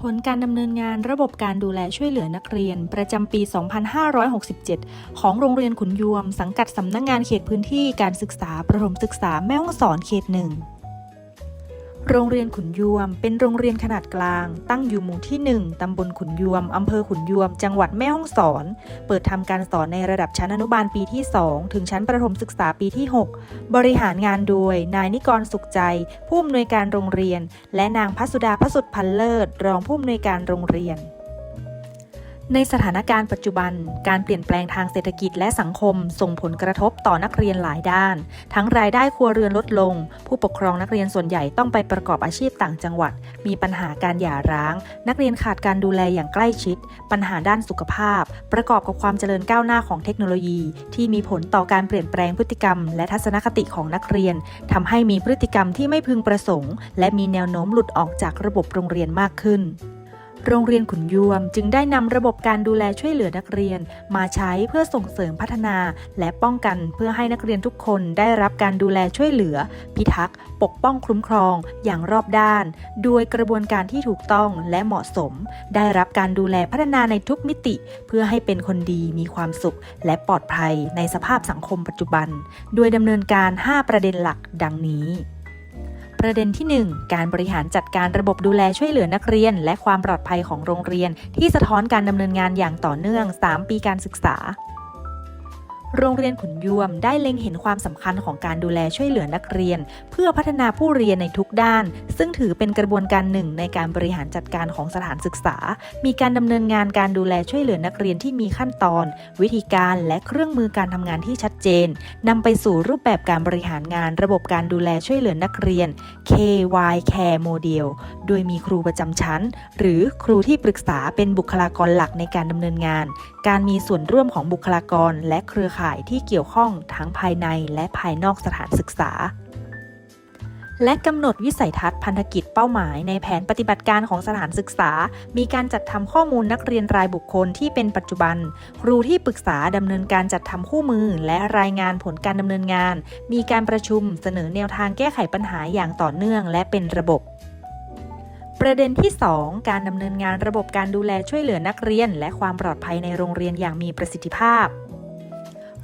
ผลการดำเนินงานระบบการดูแลช่วยเหลือนักเรียน ประจำปี 2567 ของโรงเรียนขุนยวม สังกัดสำนักงงานเขตพื้นที่การศึกษาประถมศึกษาแม่ฮ่องสอนเขตหนึ่ง โรงเรียนขุนยวม เป็นโรงเรียนขนาดกลาง ตั้งอยู่หมู่ที่ 1 ตำบลขุนยวม อำเภอขุนยวม จังหวัดแม่ฮ่องสอน เปิดทำการสอนในระดับชั้นอนุบาลปีที่ 2 ถึงชั้นประถมศึกษาปีที่ 6 บริหารงานโดย นายนิกรสุขใจ ผู้อำนวยการโรงเรียน และนางพัสุดาพสุดพันเลิศ รองผู้อำนวยการโรงเรียน ในสถานการณ์ปัจจุบัน การเปลี่ยนแปลงทางเศรษฐกิจและสังคม ส่งผลกระทบต่อนักเรียนหลายด้าน ทั้งรายได้ครัวเรือนลดลง ผู้ปกครองนักเรียนส่วนใหญ่ต้องไปประกอบอาชีพต่างจังหวัด มีปัญหาการหย่าร้าง นักเรียนขาดการดูแลอย่างใกล้ชิด ปัญหาด้านสุขภาพ ประกอบกับความเจริญก้าวหน้าของเทคโนโลยี ที่มีผลต่อการเปลี่ยนแปลงพฤติกรรม และทัศนคติของนักเรียนทำให้มีพฤติกรรมที่ไม่พึงประสงค์ และมีแนวโน้มหลุดออกจากระบบโรงเรียนมากขึ้น โรงเรียนขุนยวมจึงได้นำระบบการดูแลช่วยเหลือนักเรียน มาใช้เพื่อส่งเสริมพัฒนา และป้องกันเพื่อให้นักเรียนทุกคนได้รับการดูแลช่วยเหลือ พิทักษ์ ปกป้องคุ้มครอง อย่างรอบด้าน โดยกระบวนการที่ถูกต้องและเหมาะสม ได้รับการดูแลพัฒนาในทุกมิติ เพื่อให้เป็นคนดีมีความสุข และปลอดภัยในสภาพสังคมปัจจุบัน โดยดำเนินการ 5 ประเด็นหลักดังนี้ ประเด็นที่ 1 การบริหารจัดการระบบดูแลช่วยเหลือนักเรียน และความปลอดภัยของโรงเรียน ที่สะท้อนการดำเนินงานอย่างต่อเนื่อง 3 ปีการศึกษา โรงเรียนขุนยวมได้เล็งเห็นความสำคัญของการดูแลช่วยเหลือนักเรียน เพื่อพัฒนาผู้เรียนในทุกด้าน ซึ่งถือเป็นกระบวนการหนึ่งในการบริหารจัดการของสถานศึกษา มีการดำเนินงานการดูแลช่วยเหลือนักเรียนที่มีขั้นตอน วิธีการและเครื่องมือการทำงานที่ชัดเจนนำไปสู่รูปแบบการบริหารงาน ระบบการดูแลช่วยเหลือนักเรียน KY Care Model โดยมีครูประจำชั้น หรือครูที่ปรึกษาเป็นบุคลากรหลักในการดำเนินงาน การมีส่วนร่วมของบุคลากรและเครือข่ายที่เกี่ยวข้องทั้งภายในและภายนอกสถานศึกษา และกำหนดวิสัยทัศน์พันธกิจเป้าหมายในแผนปฏิบัติการของสถานศึกษา มีการจัดทำข้อมูลนักเรียนรายบุคคลที่เป็นปัจจุบัน ครูที่ปรึกษาดำเนินการจัดทำคู่มือ และรายงานผลการดำเนินงาน มีการประชุมเสนอแนวทางแก้ไขปัญหาอย่างต่อเนื่อง และเป็นระบบประเด็นที่ 2 การดำเนินงานระบบการดูแลช่วยเหลือนักเรียน และความปลอดภัยในโรงเรียนอย่างมีประสิทธิภาพ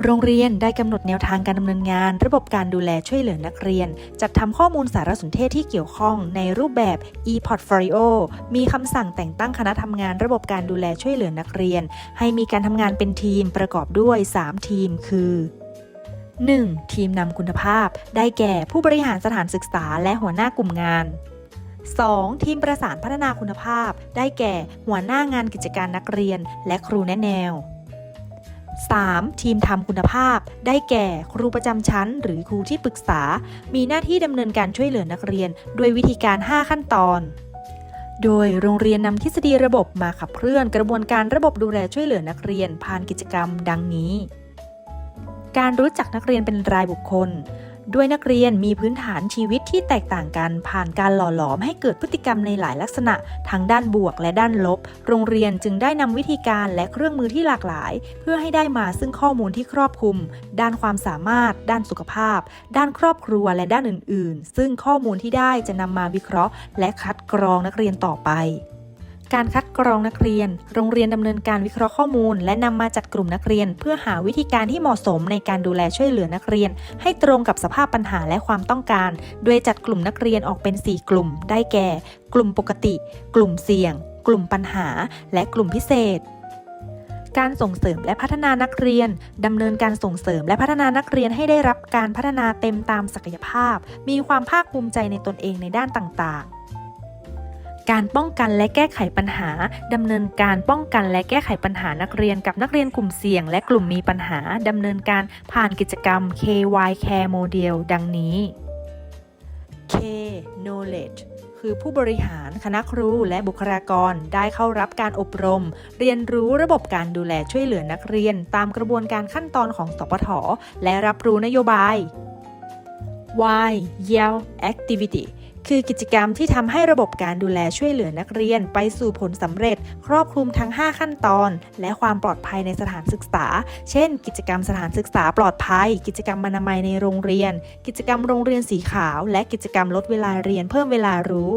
โรงเรียนได้กำหนดแนวทางการดำเนินงาน ระบบการดูแลช่วยเหลือนักเรียน จัดทำข้อมูลสารสนเทศที่เกี่ยวข้องในรูปแบบ e-portfolio มีคำสั่งแต่งตั้งคณะทำงานระบบการดูแลช่วยเหลือนักเรียน ให้มีการทำงานเป็นทีมประกอบด้วย 3 ทีม คือ 1. ทีมนำคุณภาพ ได้แก่ผู้บริหารสถานศึกษาและหัวหน้ากลุ่มงาน 2. ทีมประสานพัฒนาคุณภาพ ได้แก่หัวหน้างานกิจการนักเรียน และครูแนะแนว 3. ทีมทำคุณภาพ ได้แก่ครูประจำชั้น หรือครูที่ปรึกษา มีหน้าที่ดำเนินการช่วยเหลือนักเรียน ด้วยวิธีการ 5 ขั้นตอน โดยโรงเรียนนำทฤษฎีระบบมาขับเคลื่อนกระบวนการระบบดูแลช่วยเหลือนักเรียนผ่านกิจกรรม ดังนี้ การรู้จักนักเรียนเป็นรายบุคคล ด้วยนักเรียนมีพื้นฐานชีวิตที่แตกต่างกันผ่านการหล่อหลอมให้เกิดพฤติกรรมในหลายลักษณะทั้งด้านบวกและด้านลบ โรงเรียนจึงได้นำวิธีการและเครื่องมือที่หลากหลาย เพื่อให้ได้มาซึ่งข้อมูลที่ครอบคลุม ด้านความสามารถ ด้านสุขภาพ ด้านครอบครัวและด้านอื่น ๆ ซึ่งข้อมูลที่ได้จะนำมาวิเคราะห์ และคัดกรองนักเรียนต่อไป การคัดกรองนักเรียน โรงเรียนดำเนินการวิเคราะห์ข้อมูล และนำมาจัดกลุ่มนักเรียน เพื่อหาวิธีการที่เหมาะสมในการดูแลช่วยเหลือนักเรียน ให้ตรงกับสภาพปัญหาและความต้องการ โดยจัดกลุ่มนักเรียนออกเป็น 4 กลุ่ม ได้แก่ กลุ่มปกติ กลุ่มเสี่ยง กลุ่มปัญหา และกลุ่มพิเศษการส่งเสริมและพัฒนานักเรียน ดำเนินการส่งเสริมและพัฒนานักเรียนให้ได้รับการพัฒนาเต็มตามศักยภาพ มีความภาคภูมิใจในตนเองในด้านต่างๆ การป้องกันและแก้ไขปัญหา ดำเนินการป้องกันและแก้ไขปัญหานักเรียนกับนักเรียนกลุ่มเสี่ยง และกลุ่มมีปัญหา ดำเนินการผ่านกิจกรรม KY Care Model ดังนี้ K Knowledge คือผู้บริหารคณะครูและบุคลากรได้เข้ารับการอบรม เรียนรู้ระบบการดูแลช่วยเหลือนักเรียน ตามกระบวนการขั้นตอนของสปทและรับรู้นโยบาย Y Yell Activity คือกิจกรรมที่ทำให้ระบบการดูแลช่วยเหลือนักเรียน ไปสู่ผลสำเร็จ ครอบคลุมทั้ง 5 ขั้นตอน และความปลอดภัยในสถานศึกษา เช่น กิจกรรมสถานศึกษาปลอดภัย กิจกรรมอนามัยในโรงเรียน กิจกรรมโรงเรียนสีขาว และกิจกรรมลดเวลาเรียนเพิ่มเวลารู้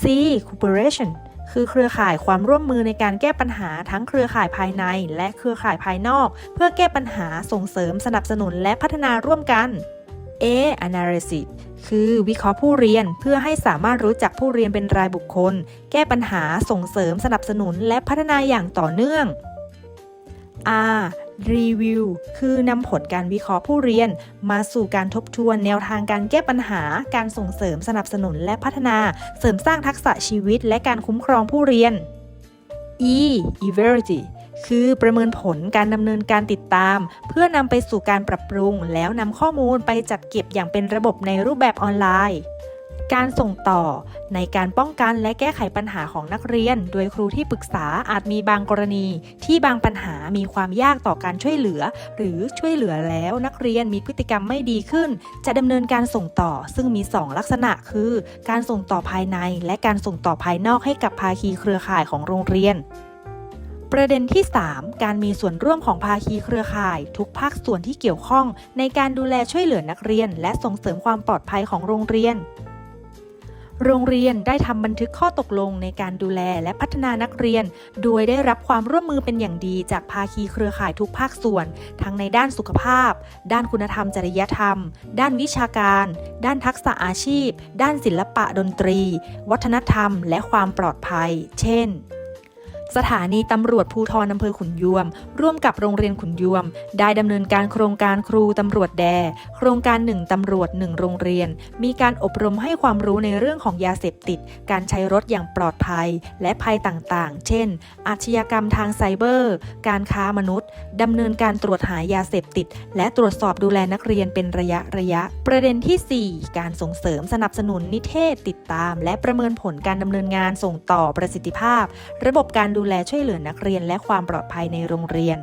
C Cooperation คคือเครือข่ายความร่วมมือในการแก้ปัญหาทั้งเครือข่ายภายใน และเครือข่ายภายนอก เพื่อแก้ปัญหาส่งเสริมสนับสนุนและพัฒนาร่วมกัน A analysis คือวิเคราะห์ผู้เรียนเพื่อให้สามารถรู้จักผู้เรียนเป็นรายบุคคล แก้ปัญหาส่งเสริมสนับสนุนและพัฒนาอย่างต่อเนื่อง R Review คือนำผลการวิเคราะห์ผู้เรียน มาสู่การทบทวนแนวทางการแก้ปัญหา การส่งเสริมสนับสนุนและพัฒนา เสริมสร้างทักษะชีวิต และการคุ้มครองผู้เรียน E Evaluate คือประเมินผลการดำเนินการติดตาม เพื่อนำไปสู่การปรับปรุง แล้วนำข้อมูลไปจัดเก็บอย่างเป็นระบบในรูปแบบออนไลน์ การส่งต่อในการป้องกันและแก้ไขปัญหาของนักเรียน โดยครูที่ปรึกษาอาจมีบางกรณี ที่บางปัญหามีความยากต่อการช่วยเหลือ หรือช่วยเหลือแล้วนักเรียนมีพฤติกรรมไม่ดีขึ้น จะดำเนินการส่งต่อ ซึ่งมี 2 ลักษณะคือ การส่งต่อภายใน และการส่งต่อภายนอกให้กับภาคีเครือข่ายของโรงเรียน ประเด็นที่ 3 การมีส่วนร่วมของภาคีเครือข่าย ทุกภาคส่วนที่เกี่ยวข้อง ในการดูแลช่วยเหลือนักเรียน และส่งเสริมความปลอดภัยของโรงเรียน โรงเรียนได้ทำบันทึกข้อตกลงในการดูแลและพัฒนานักเรียน โดยได้รับความร่วมมือเป็นอย่างดีจากภาคีเครือข่ายทุกภาคส่วน ทั้งในด้านสุขภาพ ด้านคุณธรรมจริยธรรม ด้านวิชาการ ด้านทักษะอาชีพ ด้านศิลปะดนตรี วัฒนธรรม และความปลอดภัย เช่น สถานีตำรวจภูทรอำเภอขุนยวม ร่วมกับโรงเรียนขุนยวม ได้ดำเนินการโครงการครูตำรวจแด โครงการหนึ่งตำรวจหนึ่งโรงเรียน มีการอบรมให้ความรู้ในเรื่องของยาเสพติด การใช้รถอย่างปลอดภัย และภัยต่างๆ เช่น อาชญากรรมทางไซเบอร์ การค้ามนุษย์ดำเนินการตรวจหายาเสพติด และตรวจสอบดูแลนักเรียนเป็นระยะระยะ ประเด็นที่ 4 การส่งเสริมสนับสนุนนิเทศติดตาม และประเมินผลการดำเนินงานส่งต่อประสิทธิภาพ ระบบการดูแลช่วยเหลือนักเรียนและความปลอดภัยในโรงเรียน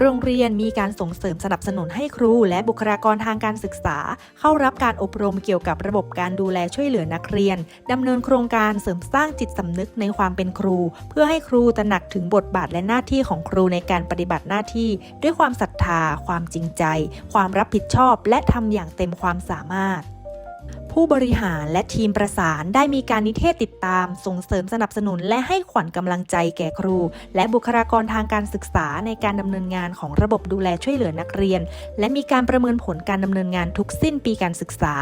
โรงเรียนมีการส่งเสริมสนับสนุนให้ครูและบุคลากรทางการศึกษา เข้ารับการอบรมเกี่ยวกับระบบการดูแลช่วยเหลือนักเรียนดำเนินโครงการเสริมสร้างจิตสำนึกในความเป็นครู เพื่อให้ครูตระหนักถึงบทบาทและหน้าที่ของครูในการปฏิบัติหน้าที่ ด้วยความศรัทธา ความจริงใจ ความรับผิดชอบ และทำอย่างเต็มความสามารถ ผู้บริหารและทีมประสานได้มีการนิเทศติดตาม ส่งเสริมสนับสนุนและให้ขวัญกำลังใจแก่ครู และบุคลากรทางการศึกษาในการดำเนินงานของระบบดูแลช่วยเหลือนักเรียน และมีการประเมินผลการดำเนินงานทุกสิ้นปีการศึกษา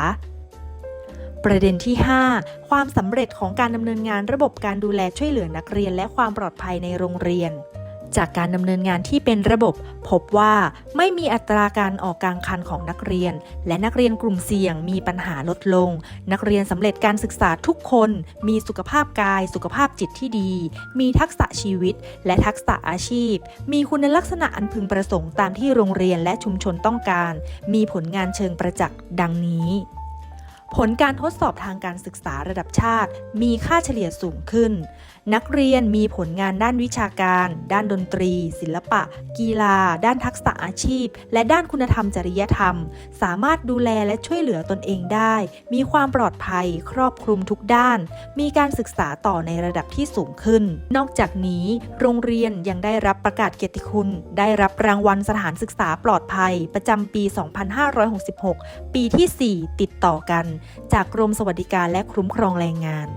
ประเด็นที่ 5 ความสำเร็จของการดำเนินงานระบบการดูแลช่วยเหลือนักเรียน และความปลอดภัยในโรงเรียน จากการดำเนินงานที่เป็นระบบ พบว่าไม่มีอัตราการออกกลางคันของนักเรียน และนักเรียนกลุ่มเสี่ยงมีปัญหาลดลง นักเรียนสำเร็จการศึกษาทุกคน มีสุขภาพกาย สุขภาพจิตที่ดี มีทักษะชีวิต และทักษะอาชีพ มีคุณลักษณะอันพึงประสงค์ตามที่โรงเรียนและชุมชนต้องการ มีผลงานเชิงประจักษ์ดังนี้ผลการทดสอบทางการศึกษาระดับชาติ มีค่าเฉลี่ยสูงขึ้นนักเรียนมีผลงานด้านวิชาการ ด้านดนตรี ศิลปะ กีฬา ด้านทักษะอาชีพ และด้านคุณธรรมจริยธรรม สามารถดูแลและช่วยเหลือตนเองได้ มีความปลอดภัย ครอบคลุมทุกด้าน มีการศึกษาต่อในระดับที่สูงขึ้น นอกจากนี้ โรงเรียนยังได้รับประกาศเกียรติคุณ ได้รับรางวัลสถานศึกษาปลอดภัย ประจำปี 2566 ปีที่ 4 ติดต่อกัน จากกรมสวัสดิการและคุ้มครองแรงงาน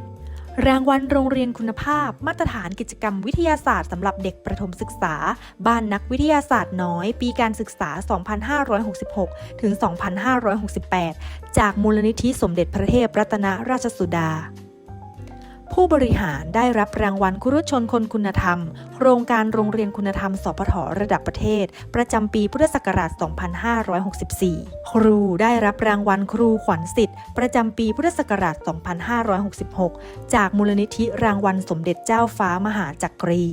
รางวัลโรงเรียนคุณภาพ มาตรฐานกิจกรรมวิทยาศาสตร์สำหรับเด็กประถมศึกษา บ้านนักวิทยาศาสตร์น้อย ปีการศึกษา 2566 ถึง 2568 จากมูลนิธิสมเด็จพระเทพรัตนราชสุดา ผู้บริหารได้รับรางวัลครุชนคนคุณธรรม โครงการโรงเรียนคุณธรรม สพทระดับประเทศ ประจำปีพุทธศักราช 2564 ครูได้รับรางวัลครูขวัญสิทธิ์ ประจำปีพุทธศักราช 2566 จากมูลนิธิรางวัลสมเด็จเจ้าฟ้ามหาจักรี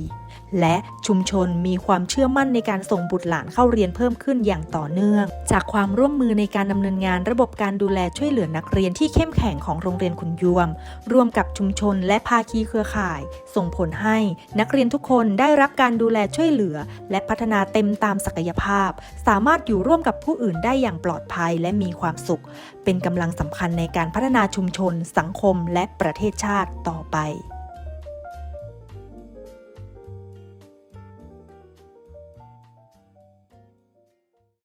และชุมชนมีความเชื่อมั่นในการส่งบุตรหลานเข้าเรียนเพิ่มขึ้นอย่างต่อเนื่อง จากความร่วมมือในการดำเนินงานระบบการดูแลช่วยเหลือนักเรียนที่เข้มแข็งของโรงเรียนขุนยวม ร่วมกับชุมชนและภาคีเครือข่าย ส่งผลให้นักเรียนทุกคนได้รับการดูแลช่วยเหลือ และพัฒนาเต็มตามศักยภาพ สามารถอยู่ร่วมกับผู้อื่นได้อย่างปลอดภัยและมีความสุข เป็นกำลังสำคัญในการพัฒนาชุมชน สังคม และประเทศชาติต่อไป